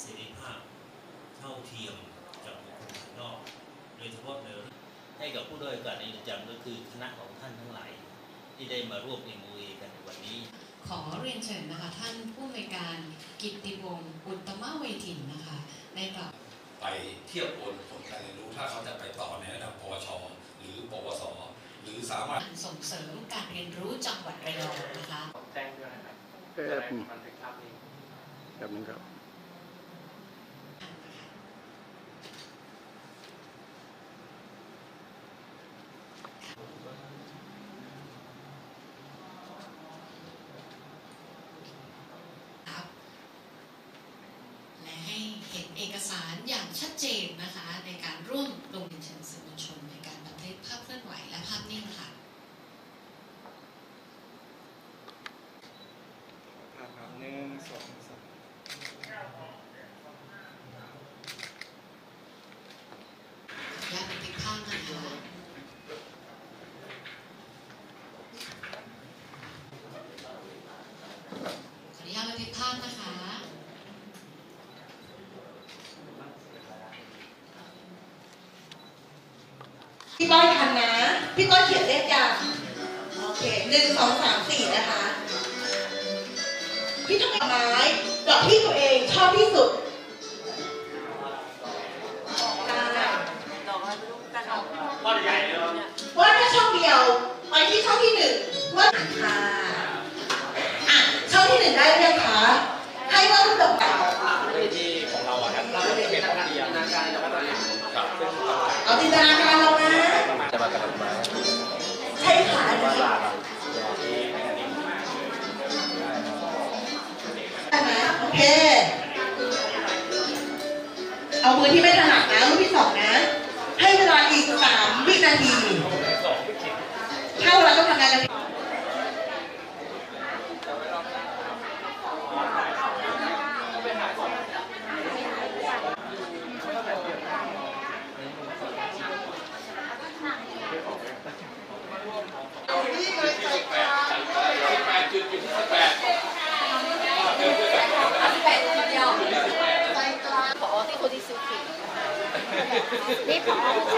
เสรีภาพ เท่าเทียมกับบุคคลภายนอก โดยเฉพาะในเรื่องให้กับผู้ด้อยโอกาสในเรือนจำก็คือคณะของท่านทั้งหลายที่ได้มาร่วม MOA กันในวันนี้ ขอเรียนเชิญนะคะ ท่านผู้อำนวยการกิตติวงศ์อุตตมเวทินนะคะได้กล่าวไปเทียบโอนผลการเรียนรู้ถ้าเขาจะไปต่อในระดับปวช หรือปวส หรือสามารถการส่งเสริมการเรียนรู้จังหวัดระยองนะคะแจ้งด้วยนะครับเออจะได้บันทึกภาพนี้แบบนึงครับครับ ให้เห็นเอกสารอย่างชัดเจนนะคะในการร่วมลงเรียนเชิญสื่อมวลชนในการบันทึกภาพเคลื่อนไหวและภาพนิ่งค่ะ ภาพครับหนึ่งสองสาม และบันทึกภาพนะคะขออนุญาตบันทึกภาพนะคะ พี่ก้อยทันนะ พี่ก้อยเขียนเลขยังโอเคหนึ่งสองสามสี่นะคะ พี่ต้องไม้ดอกที่ตัวเองชอบที่สุดได้ก้อนใหญ่เลยว่าถ้าช่องเดียวไปที่ช่องที่หนึ่งว่าค่ะาตรฐานมาใช่ค่ะอันนี้ได้ไหมโอเค เอามือที่ไม่ถนัดนะรูปที่สองนะ ให้เวลาอีกสามวินาทีถ้าเราต้องทำงานกันผอที่คน ที่ซื้